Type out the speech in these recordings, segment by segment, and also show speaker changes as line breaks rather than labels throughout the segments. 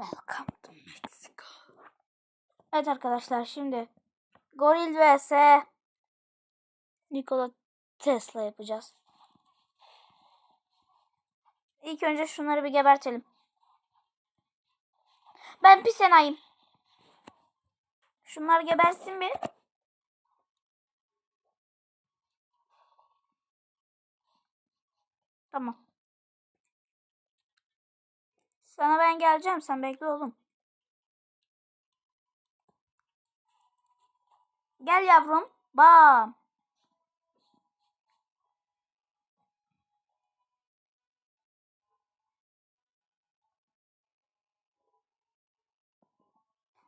Welcome to Mexico. Evet arkadaşlar şimdi Goril vs Nikola Tesla yapacağız. İlk önce şunları bir gebertelim. Ben pis enayim. Şunlar gebersin bir. Tamam. Sana ben geleceğim. Sen bekle oğlum. Gel yavrum. Bam.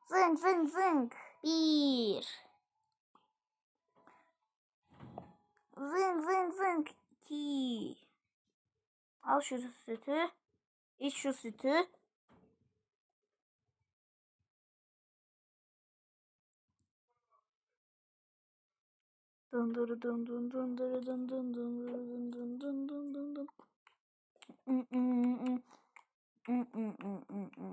Zınk zınk zınk. Bir. Zınk zınk zınk. İki. Al şu sütü. İç şu sütü. Dun dun dun dun dun dun dun dun dun dun dun dun dun dun dun. Mm, mm, mm. Mm, mm, mm, mm,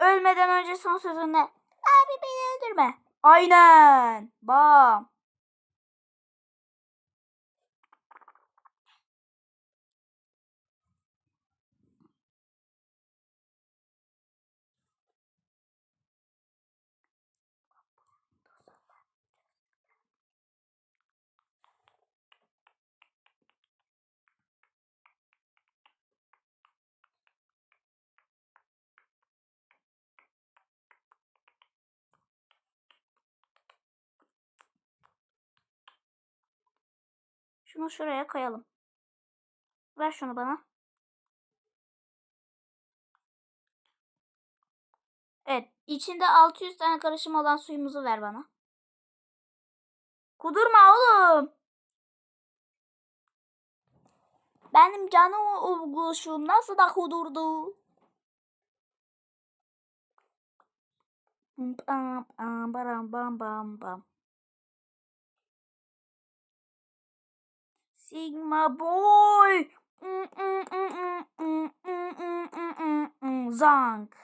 Ölmeden önce son sözün ne? Abi beni öldürme. Aynen. Bam. Şunu şuraya koyalım. Ver şunu bana. Evet. içinde 600 tane karışım olan suyumuzu ver bana. Kudurma oğlum. Benim canım olmuşum nasıl da kudurdu. Bam bam bam bam bam Sigma boy. Zank.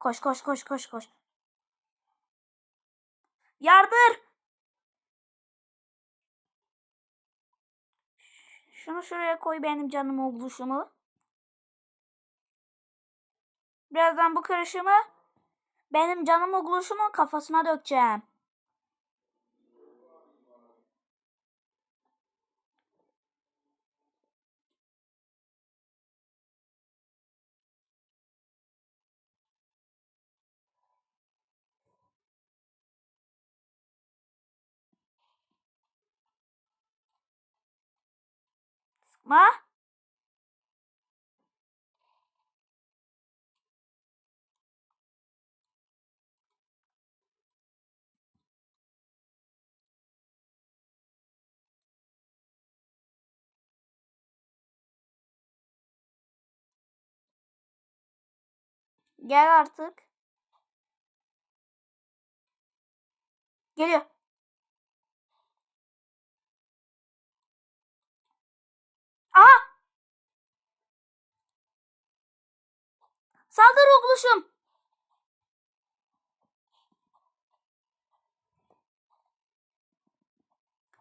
Koş koş koş koş koş. Yardır. Şunu şuraya koy benim canım oluşumu. Birazdan bu karışımı benim canım oluşumun kafasına dökeceğim. Sıkma. Gel artık. Geliyor. Saldır oğluşum.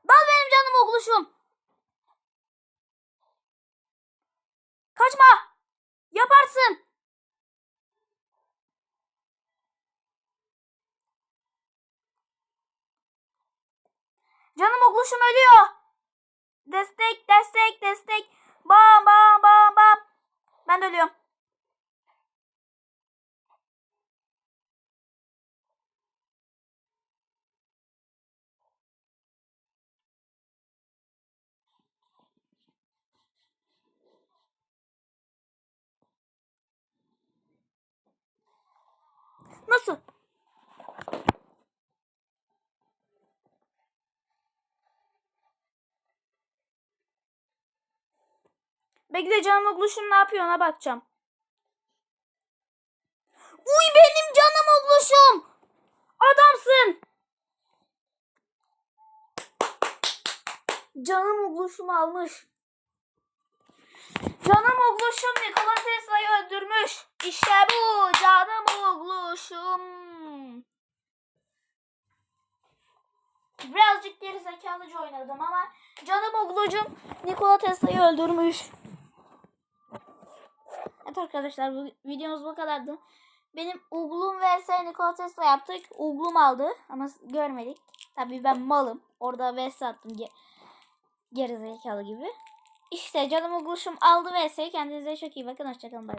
Dal benim canım oğluşum. Kaçma. Yaparsın. Canım oğluşum ölüyor. Destek, destek, destek. Bam, bam, bam, bam. Ben de ölüyorum. Nasıl? Bekle canım oğluşum ne yapıyor ona bakacağım. Uy benim canım oğluşum. Adamsın. Canım oğluşum almış. Canım oğluşum Nikola Tesla'yı öldürmüş. İşte bu canım oğluşum. Birazcık geri zekalıca oynadım ama canım oğlucum Nikola Tesla'yı öldürmüş. Evet arkadaşlar bu videomuz bu kadardı. Benim Uglum vs Nikola Tesla yaptık. Uglum aldı ama görmedik. Tabii ben malım. Orada vs attım. Ge gerizekalı gibi. İşte canım Ugluşum aldı vs. Kendinize çok iyi bakın. Hoşçakalın. Bay bay.